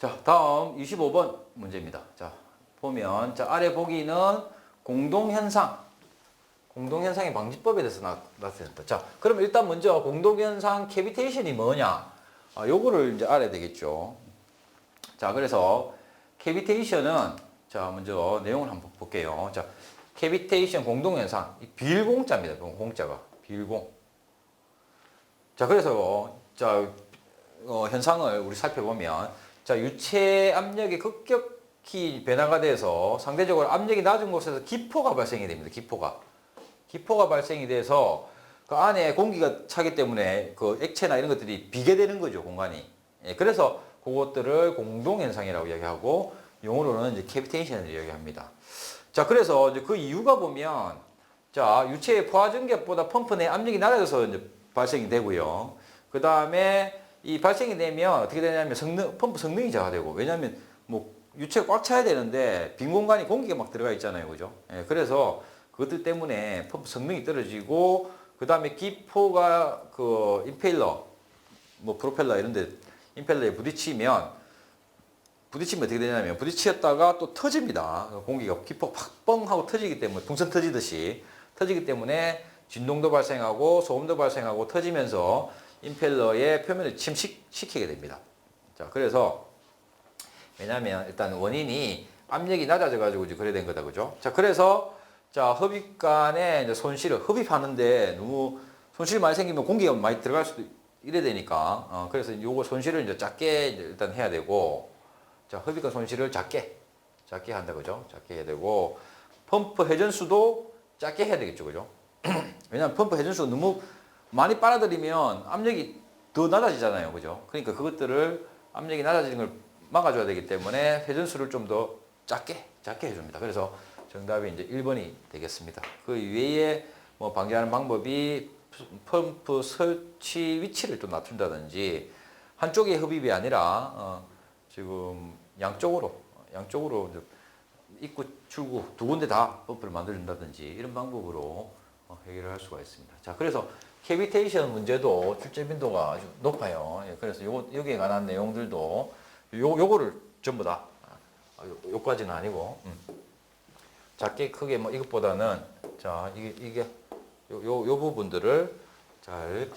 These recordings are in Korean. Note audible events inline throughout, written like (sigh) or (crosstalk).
자, 다음 25번 문제입니다. 자, 보면 자, 아래 보기는 공동현상. 공동현상의 방지법에 대해서 나, 나타냈다. 자, 그럼 일단 먼저 공동현상 캐비테이션이 뭐냐? 아, 요거를 이제 알아야 되겠죠. 자, 그래서 캐비테이션은 자, 먼저 내용을 한번 볼게요. 자, 캐비테이션 공동현상. 이 비일공자입니다. 공자가. 비일공. 자, 그래서 자, 어, 현상을 우리 살펴보면 자, 유체 압력이 급격히 변화가 돼서 상대적으로 압력이 낮은 곳에서 기포가 발생이 됩니다. 기포가. 기포가 발생이 돼서 그 안에 공기가 차기 때문에 그 액체나 이런 것들이 비게 되는 거죠, 공간이. 예, 그래서 그것들을 공동현상이라고 이야기하고 용어로는 이제 캐비테이션을 이야기합니다. 자, 그래서 이제 그 이유가 보면 자, 유체의 포화전기압보다 펌프 내 압력이 낮아져서 이제 발생이 되고요. 그 다음에 이 발생이 되면 어떻게 되냐면 성능, 펌프 성능이 저하되고 왜냐하면 뭐 유체가 꽉 차야 되는데 빈 공간이 공기가 막 들어가 있잖아요. 그죠? 예, 그래서 그것들 때문에 펌프 성능이 떨어지고 그 다음에 기포가 그 임페일러 뭐 프로펠러 이런 데 임펠러에 부딪히면 부딪히면 어떻게 되냐면 부딪혔다가 또 터집니다. 공기가 기포 팍 뻥 하고 터지기 때문에 풍선 터지듯이 터지기 때문에 진동도 발생하고 소음도 발생하고 터지면서 임펠러의 표면을 침식시키게 됩니다. 자, 그래서 왜냐하면 일단 원인이 압력이 낮아져 가지고 이제 그래 된 거다 그죠? 자, 그래서 자 흡입관에 손실을 흡입하는데 너무 손실이 많이 생기면 공기가 많이 들어갈 수도 이래 되니까 어, 그래서 요거 손실을 이제 작게 이제 일단 해야 되고 자 흡입관 손실을 작게 작게 한다 그죠? 작게 해야 되고 펌프 회전수도 작게 해야 되겠죠 그죠? (clears throat) 왜냐하면 펌프 회전수가 너무 많이 빨아들이면 압력이 더 낮아지잖아요 그죠? 그러니까 그것들을 압력이 낮아지는 걸 막아줘야 되기 때문에 회전수를 좀 더 작게 작게 해줍니다. 그래서 정답이 이제 1번이 되겠습니다. 그 외에 뭐 방지하는 방법이 펌프 설치 위치를 또 낮춘다든지 한쪽에 흡입이 아니라 어 지금 양쪽으로 양쪽으로 입구 출구 두 군데 다 펌프를 만들어준다든지 이런 방법으로 어, 해결을 할 수가 있습니다. 자 그래서 캐비테이션 문제도 출제 빈도가 아주 높아요. 예, 그래서 요, 여기에 관한 내용들도 요, 요거를 전부 다 아, 요, 요까지는 아니고 음. 작게 크게 뭐 이것보다는 자 이게 이게 요, 요, 요 부분들을 잘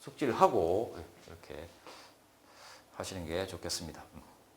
숙지를 하고 이렇게 하시는 게 좋겠습니다. 음.